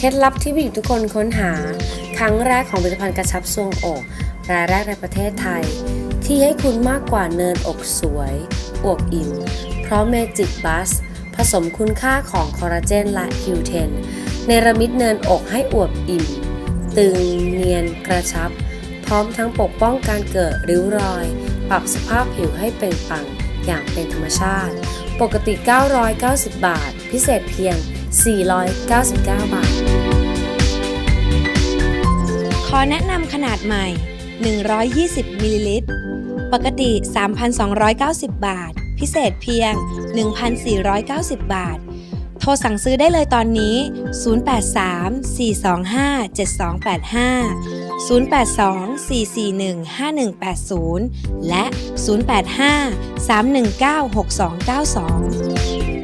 เคล็ดลับที่ผู้หญิงทุกคนค้นหา ครั้งแรกของผลิตภัณฑ์กระชับทรวงอกรายแรกในประเทศไทย ที่ให้คุณมากกว่าเนินอกสวยอวบอิ่มเพราะเมจิกบัสผสมคุณค่าของคอลลาเจนและคิวเทนเนรมิตเนินอกให้อวบอิ่ม ตึงเนียนกระชับ พร้อมทั้งปกป้องการเกิดริ้วรอย ปรับสภาพผิวให้เปล่งปลั่งอย่างเป็นธรรมชาติ ปกติ 990 บาท พิเศษเพียง 499 บาท ขอแนะนำขนาดใหม่ 120มิลลิลิตร ปกติ 3,290 บาท พิเศษเพียง 1,490 บาท โทรสั่งซื้อได้เลยตอนนี้ 083-425-7285 082-441-5180 และ 085-319-6292